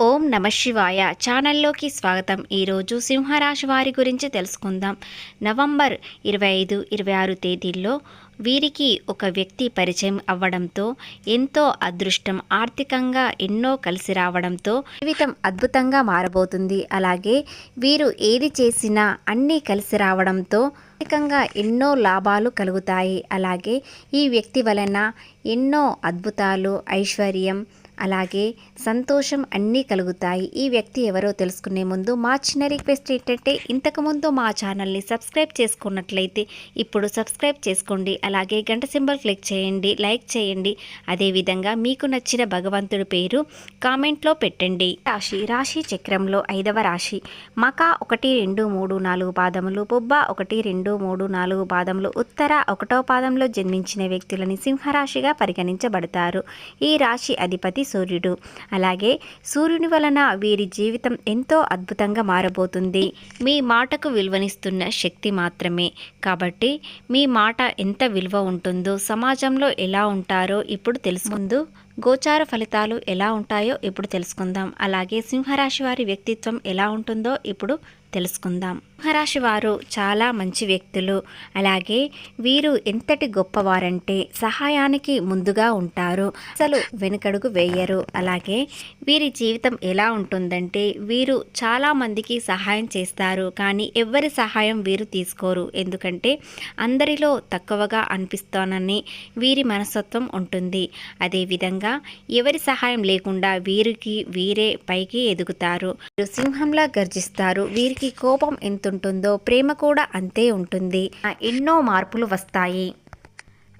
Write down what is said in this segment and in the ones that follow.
ఓం నమ శివాయ. ఛానల్లోకి స్వాగతం. ఈరోజు సింహరాశి వారి గురించి తెలుసుకుందాం. నవంబర్ ఇరవై ఐదు ఇరవై ఆరు తేదీల్లో వీరికి ఒక వ్యక్తి పరిచయం అవ్వడంతో ఎంతో అదృష్టం ఆర్థికంగా ఎన్నో కలిసి రావడంతో జీవితం అద్భుతంగా మారబోతుంది. అలాగే వీరు ఏది చేసినా అన్నీ కలిసి రావడంతో ఆర్థికంగా ఎన్నో లాభాలు కలుగుతాయి. అలాగే ఈ వ్యక్తి వలన ఎన్నో అద్భుతాలు ఐశ్వర్యం అలాగే సంతోషం అన్నీ కలుగుతాయి. ఈ వ్యక్తి ఎవరో తెలుసుకునే ముందు మా చిన్న రిక్వెస్ట్ ఏంటంటే ఇంతకుముందు మా ఛానల్ని సబ్స్క్రైబ్ చేసుకున్నట్లయితే ఇప్పుడు సబ్స్క్రైబ్ చేసుకోండి. అలాగే గంట సింబల్ క్లిక్ చేయండి లైక్ చేయండి. అదేవిధంగా మీకు నచ్చిన భగవంతుడి పేరు కామెంట్లో పెట్టండి. రాశి రాశి చక్రంలో ఐదవ రాశి. మక ఒకటి రెండు మూడు నాలుగు పాదములు బొబ్బ ఒకటి రెండు మూడు నాలుగు పాదములు ఉత్తర ఒకటో పాదంలో జన్మించిన వ్యక్తులని సింహరాశిగా పరిగణించబడతారు. ఈ రాశి అధిపతి సూర్యుడు. అలాగే సూర్యుని వలన వీరి జీవితం ఎంతో అద్భుతంగా మారబోతుంది. మీ మాటకు విలువనిస్తున్న శక్తి మాత్రమే. కాబట్టి మీ మాట ఎంత విలువ ఉంటుందో సమాజంలో ఎలా ఉంటారో ఇప్పుడు తెలుసు ముందు గోచార ఫలితాలు ఎలా ఉంటాయో ఇప్పుడు తెలుసుకుందాం. అలాగే సింహరాశి వారి వ్యక్తిత్వం ఎలా ఉంటుందో ఇప్పుడు తెలుసుకుందాం. సింహరాశి వారు చాలా మంచి వ్యక్తులు. అలాగే వీరు ఎంతటి గొప్పవారంటే సహాయానికి ముందుగా ఉంటారు. అసలు వెనుకడుగు వేయరు. అలాగే వీరి జీవితం ఎలా ఉంటుందంటే వీరు చాలా మందికి సహాయం చేస్తారు. కానీ ఎవరి సహాయం వీరు తీసుకోరు. ఎందుకంటే అందరిలో తక్కువగా అనిపిస్తానని వీరి మనస్తత్వం ఉంటుంది. అదేవిధంగా ఎవరి సహాయం లేకుండా వీరికి వీరే పైకి ఎదుగుతారు. సింహంలా గర్జిస్తారు. వీరికి కోపం ఎంత ఉంటుందో ప్రేమ కూడా అంతే ఉంటుంది. ఆ ఎన్నో మార్పులు వస్తాయి.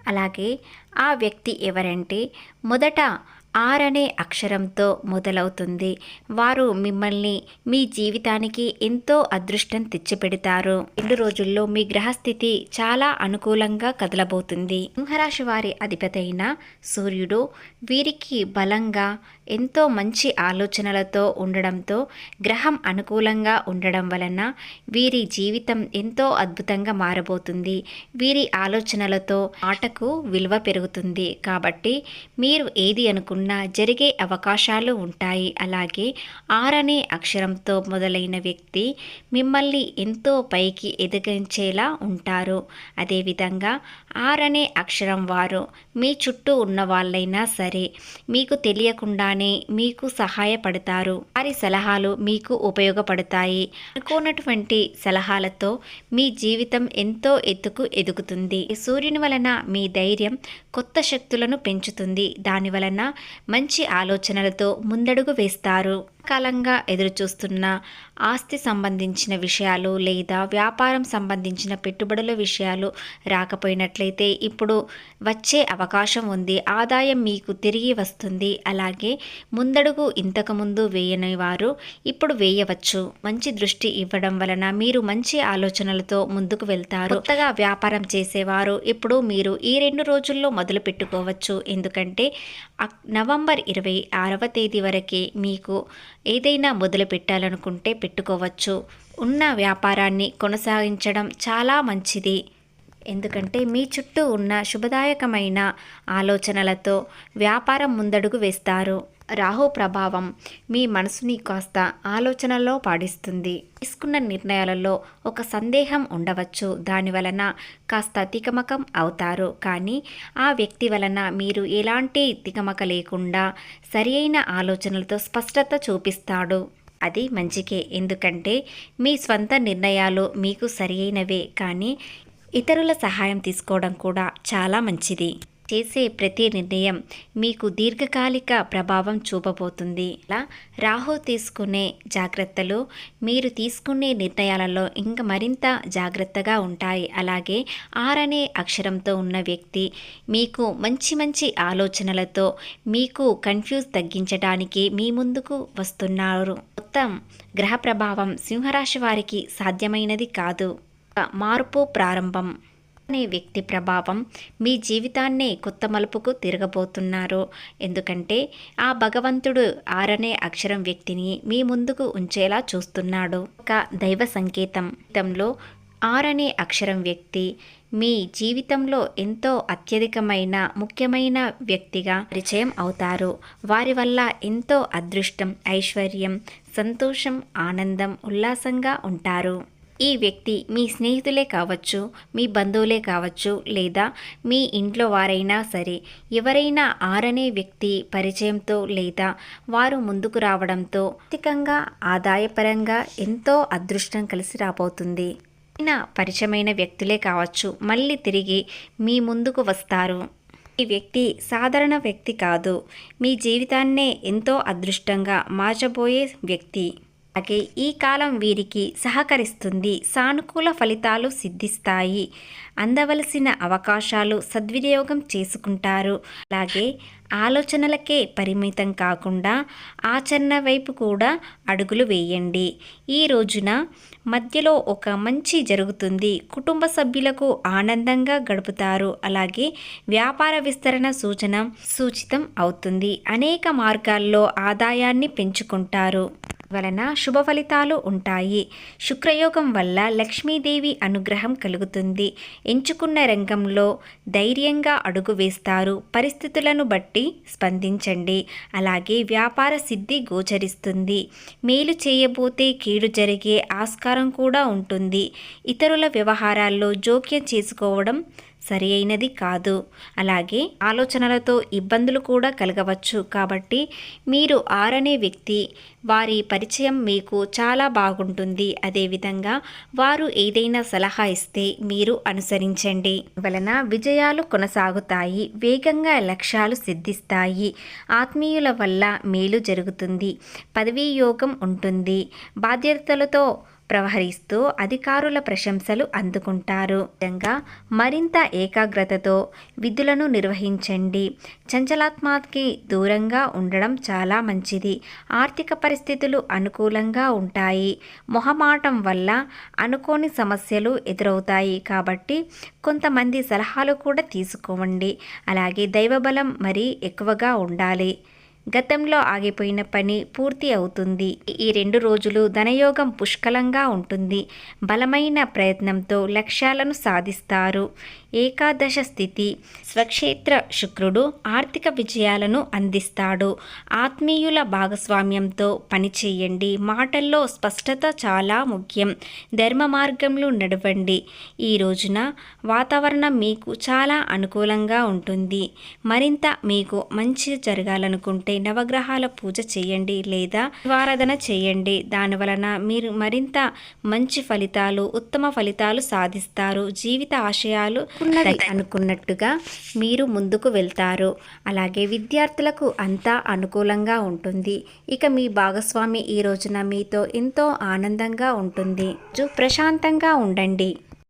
అలాగే ఆ వ్యక్తి ఎవరంటే మొదట ఆర్ అనే అక్షరంతో మొదలవుతుంది. వారు మిమ్మల్ని మీ జీవితానికి ఎంతో అదృష్టం తెచ్చిపెడతారు. రెండు రోజుల్లో మీ గ్రహస్థితి చాలా అనుకూలంగా కదలబోతుంది. సింహరాశి వారి అధిపతి అయిన సూర్యుడు వీరికి బలంగా ఎంతో మంచి ఆలోచనలతో ఉండడంతో గ్రహం అనుకూలంగా ఉండడం వలన వీరి జీవితం ఎంతో అద్భుతంగా మారబోతుంది. వీరి ఆలోచనలతో ఆటకు విలువ పెరుగుతుంది. కాబట్టి మీరు ఏది అనుకున్నా జరిగే అవకాశాలు ఉంటాయి. అలాగే ఆర్ అనే అక్షరంతో మొదలైన వ్యక్తి మిమ్మల్ని ఎంతో పైకి ఎదిగించేలా ఉంటారు. అదేవిధంగా ఆర్ అనే అక్షరం వారు మీ చుట్టూ ఉన్న వాళ్ళైనా సరే మీకు తెలియకుండా తెలియకుండానే మీకు సహాయపడతారు. వారి సలహాలు మీకు ఉపయోగపడతాయి. అనుకున్నటువంటి సలహాలతో మీ జీవితం ఎంతో ఎత్తుకు ఎదుగుతుంది. సూర్యుని వలన మీ ధైర్యం కొత్త శక్తులను పెంచుతుంది. దాని వలన మంచి ఆలోచనలతో ముందడుగు వేస్తారు. కాలంగా ఎదురుచూస్తున్న ఆస్తి సంబంధించిన విషయాలు లేదా వ్యాపారం సంబంధించిన పెట్టుబడుల విషయాలు రాకపోయినట్లయితే ఇప్పుడు వచ్చే అవకాశం ఉంది ఆదాయం మీకు తిరిగి వస్తుంది. అలాగే ముందడుగు ఇంతకుముందు వేయని వారు ఇప్పుడు వేయవచ్చు. మంచి దృష్టి ఇవ్వడం వలన మీరు మంచి ఆలోచనలతో ముందుకు వెళ్తారు. కొత్తగా వ్యాపారం చేసేవారు ఇప్పుడు మీరు ఈ రెండు రోజుల్లో మొదలు పెట్టుకోవచ్చు. ఎందుకంటే నవంబర్ ఇరవై ఆరవ తేదీ వరకే మీకు ఏదైనా మొదలు పెట్టాలనుకుంటే పెట్టుకోవచ్చు. ఉన్న వ్యాపారాన్ని కొనసాగించడం చాలా మంచిది. ఎందుకంటే మీ చుట్టూ ఉన్న శుభదాయకమైన ఆలోచనలతో వ్యాపారం ముందడుగు వేస్తారు. రాహు ప్రభావం మీ మనసుని కాస్త ఆలోచనలో పాడిస్తుంది. తీసుకున్న నిర్ణయాలలో ఒక సందేహం ఉండవచ్చు. దాని వలన కాస్త తికమకం అవుతారు. కానీ ఆ వ్యక్తి వలన మీరు ఎలాంటి తికమక లేకుండా సరి అయిన ఆలోచనలతో స్పష్టత చూపిస్తాడు. అది మంచికే. ఎందుకంటే మీ స్వంత నిర్ణయాలు మీకు సరి అయినవే. కానీ ఇతరుల సహాయం తీసుకోవడం కూడా చాలా మంచిది. చేసే ప్రతి నిర్ణయం మీకు దీర్ఘకాలిక ప్రభావం చూపబోతుంది. ఇలా రాహు తీసుకునే జాగ్రత్తలు మీరు తీసుకునే నిర్ణయాలలో ఇంకా మరింత జాగ్రత్తగా ఉంటాయి. అలాగే ఆర్ అనే అక్షరంతో ఉన్న వ్యక్తి మీకు మంచి మంచి ఆలోచనలతో మీకు కన్ఫ్యూజ్ తగ్గించడానికి మీ ముందుకు వస్తున్నారు. మొత్తం గ్రహ ప్రభావం సింహరాశి వారికి సాధ్యమైనది కాదు. మార్పు ప్రారంభం. అనే వ్యక్తి ప్రభావం మీ జీవితాన్నే కొత్త మలుపుకు తిరగబోతున్నారు. ఎందుకంటే ఆ భగవంతుడు ఆరనే అక్షరం వ్యక్తిని మీ ముందుకు ఉంచేలా చూస్తున్నాడు. ఒక దైవ సంకేతం. ఆరనే అక్షరం వ్యక్తి మీ జీవితంలో ఎంతో అత్యధికమైన ముఖ్యమైన వ్యక్తిగా పరిచయం అవుతారు. వారి వల్ల ఎంతో అదృష్టం ఐశ్వర్యం సంతోషం ఆనందం ఉల్లాసంగా ఉంటారు. ఈ వ్యక్తి మీ స్నేహితులే కావచ్చు మీ బంధువులే కావచ్చు లేదా మీ ఇంట్లో వారైనా సరే ఎవరైనా ఆరనే వ్యక్తి పరిచయంతో లేదా వారు ముందుకు రావడంతో ఆర్థికంగా ఆదాయపరంగా ఎంతో అదృష్టం కలిసి రాబోతుంది. అయినా పరిచయమైన వ్యక్తులే కావచ్చు మళ్ళీ తిరిగి మీ ముందుకు వస్తారు. ఈ వ్యక్తి సాధారణ వ్యక్తి కాదు. మీ జీవితాన్నే ఎంతో అదృష్టంగా మార్చబోయే వ్యక్తి. అలాగే ఈ కాలం వీరికి సహకరిస్తుంది సానుకూల ఫలితాలు సిద్ధిస్తాయి. అందవలసిన అవకాశాలు సద్వినియోగం చేసుకుంటారు. అలాగే ఆలోచనలకే పరిమితం కాకుండా ఆచరణ వైపు కూడా అడుగులు వేయండి. ఈ రోజున మధ్యలో ఒక మంచి జరుగుతుంది. కుటుంబ సభ్యులకు ఆనందంగా గడుపుతారు. అలాగే వ్యాపార విస్తరణ సూచన సూచితం అవుతుంది. అనేక మార్గాల్లో ఆదాయాన్ని పెంచుకుంటారు. వలన శుభ ఫలితాలు ఉంటాయి. శుక్రయోగం వల్ల లక్ష్మీదేవి అనుగ్రహం కలుగుతుంది. ఎంచుకున్న రంగంలో ధైర్యంగా అడుగు వేస్తారు. పరిస్థితులను బట్టి స్పందించండి. అలాగే వ్యాపార సిద్ధి గోచరిస్తుంది. మేలు చేయబోతే కీడు జరిగే ఆస్కారం కూడా ఉంటుంది. ఇతరుల వ్యవహారాల్లో జోక్యం చేసుకోవడం సరి అయినది కాదు. అలాగే ఆలోచనలతో ఇబ్బందులు కూడా కలగవచ్చు. కాబట్టి మీరు ఆరనే వ్యక్తి. వారి పరిచయం మీకు చాలా బాగుంటుంది. అదేవిధంగా వారు ఏదైనా సలహా ఇస్తే మీరు అనుసరించండి. వలన విజయాలు కొనసాగుతాయి. వేగంగా లక్ష్యాలు సిద్ధిస్తాయి. ఆత్మీయుల వల్ల మేలు జరుగుతుంది. పదవీ యోగం ఉంటుంది. బాధ్యతలతో ప్రవహరిస్తూ అధికారుల ప్రశంసలు అందుకుంటారు. విధంగా మరింత ఏకాగ్రతతో విధులను నిర్వహించండి. చంచలాత్మకి దూరంగా ఉండడం చాలా మంచిది. ఆర్థిక పరిస్థితులు అనుకూలంగా ఉంటాయి. మొహమాటం వల్ల అనుకోని సమస్యలు ఎదురవుతాయి కాబట్టి కొంతమంది సలహాలు కూడా తీసుకోండి. అలాగే దైవబలం మరీ ఎక్కువగా ఉండాలి. గతంలో ఆగిపోయిన పని పూర్తి అవుతుంది. ఈ రెండు రోజులు ధనయోగం పుష్కలంగా ఉంటుంది. బలమైన ప్రయత్నంతో లక్ష్యాలను సాధిస్తారు. ఏకాదశ స్థితి. స్వక్షేత్ర శుక్రుడు ఆర్థిక విజయాలను అందిస్తాడు. ఆత్మీయుల భాగస్వామ్యంతో పనిచేయండి. మాటల్లో స్పష్టత చాలా ముఖ్యం. ధర్మ మార్గంలో నడవండి. ఈ రోజున వాతావరణం మీకు చాలా అనుకూలంగా ఉంటుంది. మరింత మీకు మంచి జరగాలనుకుంటే నవగ్రహాల పూజ చేయండి లేదా వారాధన చేయండి. దాని వలన మీరు మరింత మంచి ఫలితాలు ఉత్తమ ఫలితాలు సాధిస్తారు. జీవిత ఆశయాలు అనుకున్నది. అనుకున్నట్టుగా మీరు ముందుకు వెళ్తారు. అలాగే విద్యార్థులకు అంతా అనుకూలంగా ఉంటుంది. ఇక మీ భాగస్వామి ఈ రోజున మీతో ఎంతో ఆనందంగా ఉంటుంది. ప్రశాంతంగా ఉండండి.